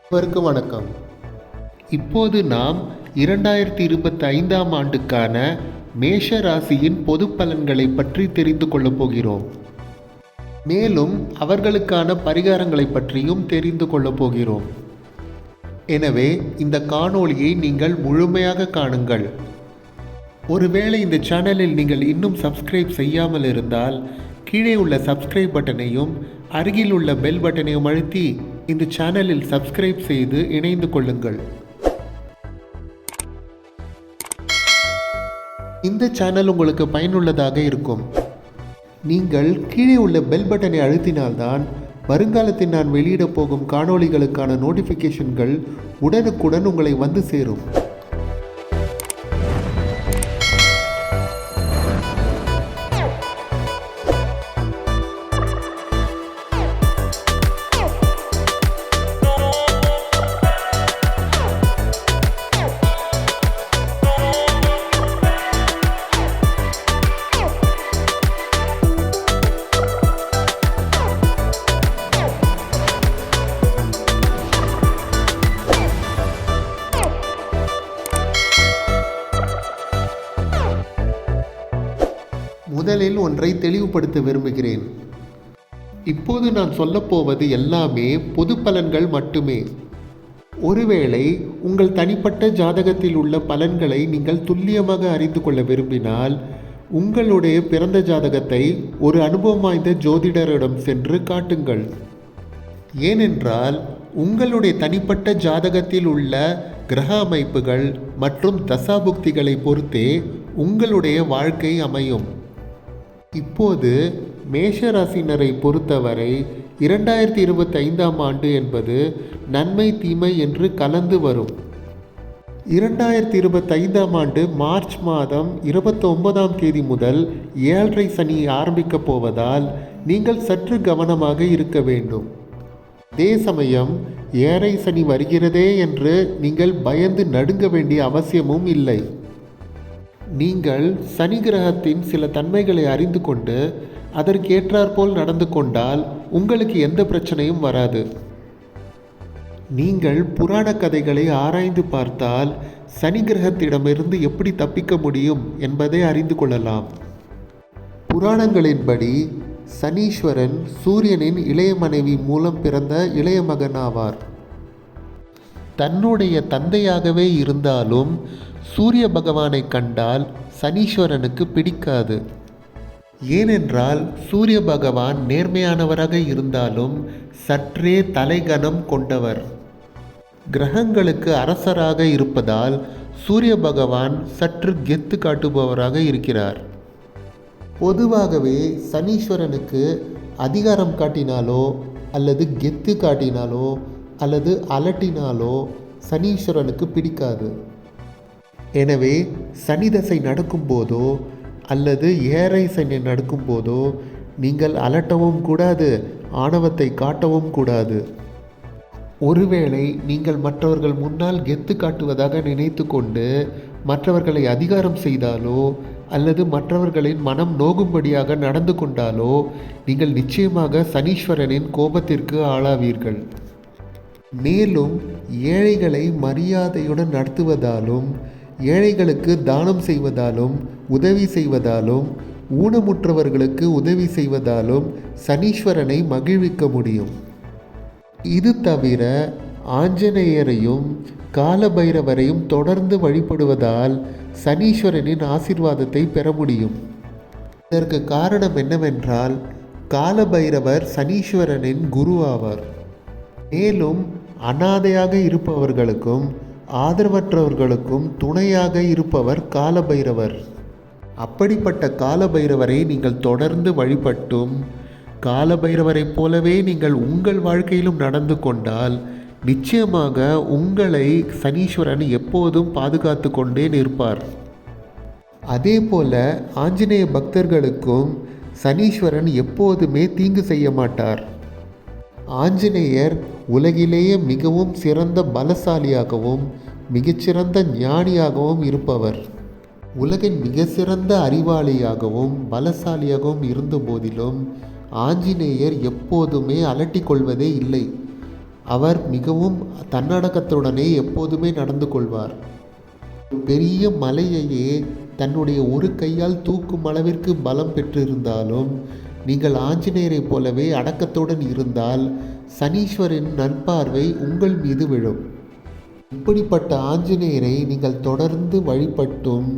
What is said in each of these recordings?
அனைவருக்கும் வணக்கம். இப்போது நாம் இரண்டாயிரத்தி இருபத்தி ஐந்தாம் ஆண்டுக்கான மேஷ ராசியின் பொது பலன்களை பற்றி தெரிந்து கொள்ளப் போகிறோம். மேலும் அவர்களுக்கான பரிகாரங்களை பற்றியும் தெரிந்து கொள்ளப் போகிறோம். எனவே இந்த காணொளியை நீங்கள் முழுமையாக காணுங்கள். ஒருவேளை இந்த சேனலில் நீங்கள் இன்னும் சப்ஸ்கிரைப் செய்யாமல் இருந்தால் கீழே உள்ள சப்ஸ்கிரைப் பட்டனையும் அருகில் உள்ள பெல் பட்டனையும் அழுத்தி இந்த சேனலில் சப்ஸ்கிரைப் செய்து இணைந்து கொள்ளுங்கள். இந்த சேனல் உங்களுக்கு பயனுள்ளதாக இருக்கும். நீங்கள் கீழே உள்ள பெல் பட்டனை அழுத்தினால்தான் வருங்காலத்தில் நான் வெளியிடப் போகும் காணொளிகளுக்கான நோட்டிஃபிகேஷன்கள் உடனுக்குடன் உங்களை வந்து சேரும். முதலில் ஒன்றை தெளிவுபடுத்த விரும்புகிறேன். இப்போது நான் சொல்லப்போவது எல்லாமே பொது பலன்கள் மட்டுமே. ஒருவேளை உங்கள் தனிப்பட்ட ஜாதகத்தில் உள்ள பலன்களை நீங்கள் துல்லியமாக அறிந்து கொள்ள விரும்பினால் உங்களுடைய பிறந்த ஜாதகத்தை ஒரு அனுபவம் வாய்ந்த ஜோதிடரிடம் சென்று காட்டுங்கள். ஏனென்றால் உங்களுடைய தனிப்பட்ட ஜாதகத்தில் உள்ள கிரக அமைப்புகள் மற்றும் தசாபுக்திகளை பொறுத்தே உங்களுடைய வாழ்க்கை அமையும். இப்போது மேஷராசினரை பொறுத்தவரை இரண்டாயிரத்தி இருபத்தைந்தாம் ஆண்டு என்பது நன்மை தீமை என்று கலந்து வரும். இரண்டாயிரத்தி இருபத்தைந்தாம் ஆண்டு மார்ச் மாதம் இருபத்தொன்பதாம் தேதி முதல் ஏழரை சனி ஆரம்பிக்கப் போவதால் நீங்கள் சற்று கவனமாக இருக்க வேண்டும். அதே சமயம் ஏழரை சனி வருகிறதே என்று நீங்கள் பயந்து நடுங்க வேண்டிய அவசியமும் இல்லை. நீங்கள் சனி கிரகத்தின் சில தன்மைகளை அறிந்து கொண்டு அதற்கேற்றாற்போல் நடந்து கொண்டால் உங்களுக்கு எந்த பிரச்சனையும் வராது. நீங்கள் புராண கதைகளை ஆராய்ந்து பார்த்தால் சனி கிரகத்திடமிருந்து எப்படி தப்பிக்க முடியும் என்பதை அறிந்து கொள்ளலாம். புராணங்களின்படி சனீஸ்வரன் சூரியனின் இளைய மனைவி மூலம் பிறந்த இளைய மகன் ஆவார் தன்னுடைய தந்தையாகவே இருந்தாலும் சூரிய பகவானை கண்டால் சனீஸ்வரனுக்கு பிடிக்காது. ஏனென்றால் சூரிய பகவான் நேர்மையானவராக இருந்தாலும் சற்றே தலைகனம் கொண்டவர். கிரகங்களுக்கு அரசராக இருப்பதால் சூரிய பகவான் சற்று கெத்து காட்டுபவராக இருக்கிறார். பொதுவாகவே சனீஸ்வரனுக்கு அதிகாரம் காட்டினாலோ அல்லது கெத்து காட்டினாலோ அல்லது அலட்டினாலோ சனீஸ்வரனுக்கு பிடிக்காது. எனவே சனி தசை நடக்கும்போதோ அல்லது ஏரை சனி நடக்கும்போதோ நீங்கள் அலட்டவும் கூடாது ஆணவத்தை காட்டவும் கூடாது. ஒருவேளை நீங்கள் மற்றவர்கள் முன்னால் கெத்து காட்டுவதாக நினைத்து கொண்டு மற்றவர்களை அதிகாரம் செய்தாலோ அல்லது மற்றவர்களின் மனம் நோகும்படியாக நடந்து கொண்டாலோ நீங்கள் நிச்சயமாக சனீஸ்வரனின் கோபத்திற்கு ஆளாவீர்கள். மேலும் ஏழைகளை மரியாதையுடன் நடத்துவதாலும் ஏழைகளுக்கு தானம் செய்வதாலும் உதவி செய்வதாலும் ஊனமுற்றவர்களுக்கு உதவி செய்வதாலும் சனீஸ்வரனை மகிழ்விக்க முடியும். இது தவிர ஆஞ்சநேயரையும் காலபைரவரையும் தொடர்ந்து வழிபடுவதால் சனீஸ்வரனின் ஆசிர்வாதத்தை பெற முடியும். இதற்கு காரணம் என்னவென்றால் காலபைரவர் சனீஸ்வரனின் குரு ஆவார். மேலும் அனாதையாக இருப்பவர்களுக்கும் ஆதரவற்றவர்களுக்கும் துணையாக இருப்பவர் காலபைரவர். அப்படிப்பட்ட காலபைரவரை நீங்கள் தொடர்ந்து வழிபட்டும் காலபைரவரைப் போலவே நீங்கள் உங்கள் வாழ்க்கையிலும் நடந்து கொண்டால் நிச்சயமாக உங்களை சனீஸ்வரன் எப்போதும் பாதுகாத்து கொண்டே நிற்பார். அதே போல ஆஞ்சநேய பக்தர்களுக்கும் சனீஸ்வரன் எப்போதுமே தீங்கு செய்ய மாட்டார். ஆஞ்சநேயர் உலகிலேயே மிகவும் சிறந்த பலசாலியாகவும் மிகச்சிறந்த ஞானியாகவும் இருப்பவர். உலகின் மிக சிறந்த அறிவாளியாகவும் பலசாலியாகவும் இருந்த போதிலும் ஆஞ்சநேயர் எப்போதுமே அலட்டிக் கொள்வதே இல்லை. அவர் மிகவும் தன்னடக்கத்துடனே எப்போதுமே நடந்து கொள்வார். பெரிய மலையையே தன்னுடைய ஒரு கையால் தூக்கும் அளவிற்கு பலம் பெற்றிருந்தாலும் நீங்கள் ஆஞ்சநேயரைப் போலவே அடக்கத்துடன் இருந்தால் சனீஸ்வரின் நட்பார்வை உங்கள் மீது விழும். இப்படிப்பட்ட ஆஞ்சநேயரை நீங்கள் தொடர்ந்து வழிபட்டும்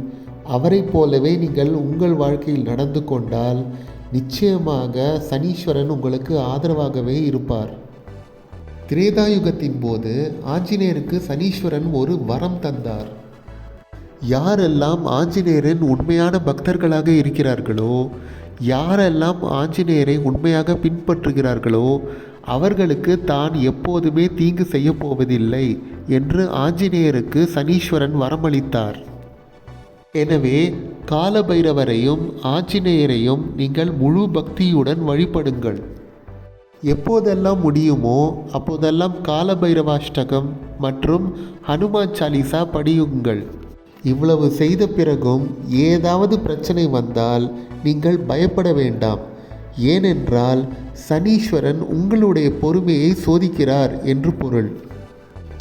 அவரைப் போலவே நீங்கள் உங்கள் வாழ்க்கையில் நடந்து கொண்டால் நிச்சயமாக சனீஸ்வரன் உங்களுக்கு ஆதரவாகவே இருப்பார். திரேதாயுகத்தின் போது ஆஞ்சநேயருக்கு சனீஸ்வரன் ஒரு வரம் தந்தார். யாரெல்லாம் ஆஞ்சநேயரின் உண்மையான பக்தர்களாக இருக்கிறார்களோ யாரெல்லாம் ஆஞ்சநேயரை உண்மையாக பின்பற்றுகிறார்களோ அவர்களுக்கு தான் எப்போதுமே தீங்கு செய்யப் போவதில்லை என்று ஆஞ்சநேயருக்கு சனீஸ்வரன் வரமளித்தார். எனவே காலபைரவரையும் ஆஞ்சநேயரையும் நீங்கள் முழு பக்தியுடன் வழிபடுங்கள். எப்போதெல்லாம் முடியுமோ அப்போதெல்லாம் காலபைரவாஷ்டகம் மற்றும் ஹனுமான் சாலிசா படியுங்கள். இவ்வளவு செய்த பிறகும் ஏதாவது பிரச்சனை வந்தால் நீங்கள் பயப்பட வேண்டாம். ஏனென்றால் சனீஸ்வரன் உங்களுடைய பொறுமையை சோதிக்கிறார் என்று பொருள்.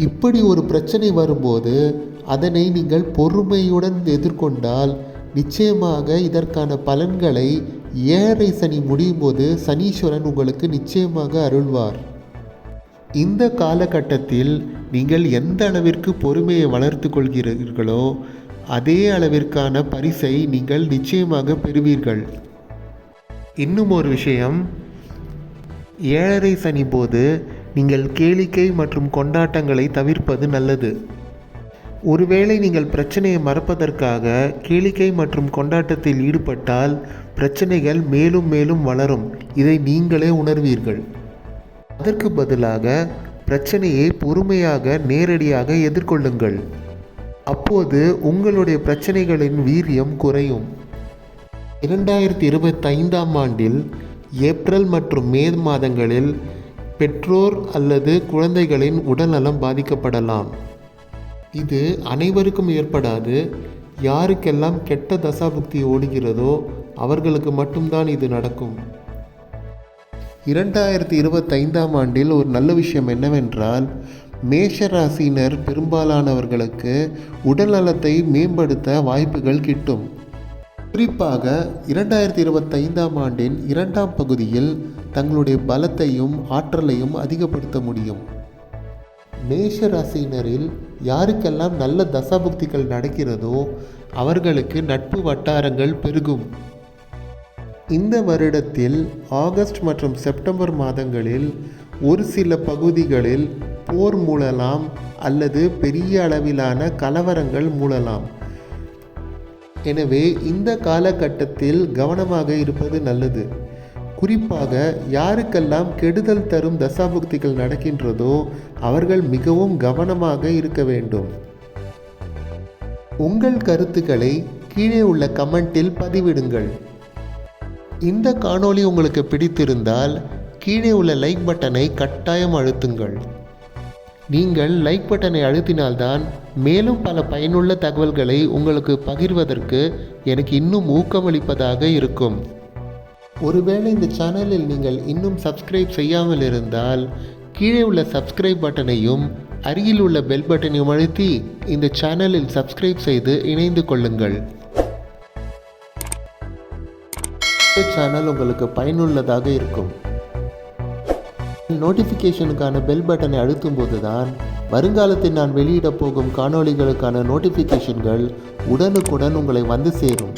இப்படி ஒரு பிரச்சனை வரும்போது அதனை நீங்கள் பொறுமையுடன் எதிர்கொண்டால் நிச்சயமாக இதற்கான பலன்களை ஏழரை சனி முடியும் போது சனீஸ்வரன் உங்களுக்கு நிச்சயமாக அருள்வார். இந்த காலகட்டத்தில் நீங்கள் எந்த அளவிற்கு பொறுமையை வளர்த்து கொள்கிறீர்களோ அதே அளவிற்கான பரிசை நீங்கள் நிச்சயமாக பெறுவீர்கள். இன்னும் ஒரு விஷயம். ஏழரை சனி போது நீங்கள் கேளிக்கை மற்றும் கொண்டாட்டங்களை தவிர்ப்பது நல்லது. ஒருவேளை நீங்கள் பிரச்சனையை மறப்பதற்காக கேளிக்கை மற்றும் கொண்டாட்டத்தில் ஈடுபட்டால் பிரச்சனைகள் மேலும் மேலும் வளரும். இதை நீங்களே உணர்வீர்கள். அதற்கு பதிலாக பிரச்சனையை பொறுமையாக நேரடியாக எதிர்கொள்ளுங்கள். அப்போது உங்களுடைய பிரச்சனைகளின் வீரியம் குறையும். இரண்டாயிரத்தி இருபத்தைந்தாம் ஆண்டில் ஏப்ரல் மற்றும் மே மாதங்களில் பெற்றோர் அல்லது குழந்தைகளின் உடல்நலம் பாதிக்கப்படலாம். இது அனைவருக்கும் ஏற்படாது. யாருக்கெல்லாம் கெட்ட தசாபுக்தி ஓடுகிறதோ அவர்களுக்கு மட்டும்தான் இது நடக்கும். இரண்டாயிரத்தி இருபத்தைந்தாம் ஆண்டில் ஒரு நல்ல விஷயம் என்னவென்றால் மேஷ ராசினர் பெரும்பாலானவர்களுக்கு உடல் நலத்தை மேம்படுத்த வாய்ப்புகள் கிட்டும். குறிப்பாக இரண்டாயிரத்தி இருபத்தைந்தாம் ஆண்டின் இரண்டாம் பகுதியில் தங்களுடைய பலத்தையும் ஆற்றலையும் அதிகப்படுத்த முடியும். மேஷ ராசியினரில் யாருக்கெல்லாம் நல்ல தசாபுக்திகள் நடக்கிறதோ அவர்களுக்கு நட்பு வட்டாரங்கள் பெருகும். இந்த வருடத்தில் ஆகஸ்ட் மற்றும் செப்டம்பர் மாதங்களில் ஒரு சில பகுதிகளில் போர் மூழலாம் அல்லது பெரிய அளவிலான கலவரங்கள் மூழலாம். எனவே இந்த காலகட்டத்தில் கவனமாக இருப்பது நல்லது. குறிப்பாக யாருக்கெல்லாம் கெடுதல் தரும் தசாபுக்திகள் நடக்கின்றதோ அவர்கள் மிகவும் கவனமாக இருக்க வேண்டும். உங்கள் கருத்துக்களை கீழே உள்ள கமெண்ட்டில் பதிவிடுங்கள். இந்த காணொளி உங்களுக்கு பிடித்திருந்தால் கீழே உள்ள லைக் பட்டனை கட்டாயம் அழுத்துங்கள். நீங்கள் லைக் பட்டனை அழுத்தினால்தான் மேலும் பல பயனுள்ள தகவல்களை உங்களுக்கு பகிர்வதற்கு எனக்கு இன்னும் ஊக்கமளிப்பதாக இருக்கும். ஒருவேளை இந்த சேனலில் நீங்கள் இன்னும் சப்ஸ்கிரைப் செய்யாமல் இருந்தால் கீழே உள்ள சப்ஸ்கிரைப் பட்டனையும் அருகில் உள்ள பெல் பட்டனையும் அழுத்தி இந்த சேனலில் சப்ஸ்கிரைப் செய்து இணைந்து கொள்ளுங்கள். இந்த சேனல் உங்களுக்கு பயனுள்ளதாக இருக்கும். நோட்டிஃபிகேஷனுக்கான பெல் பட்டனை அழுத்தும் போதுதான் வருங்காலத்தில் நான் வெளியிடப் போகும் காணொளிகளுக்கான நோட்டிஃபிகேஷன்கள் உடனுக்குடன் உங்களை வந்து சேரும்.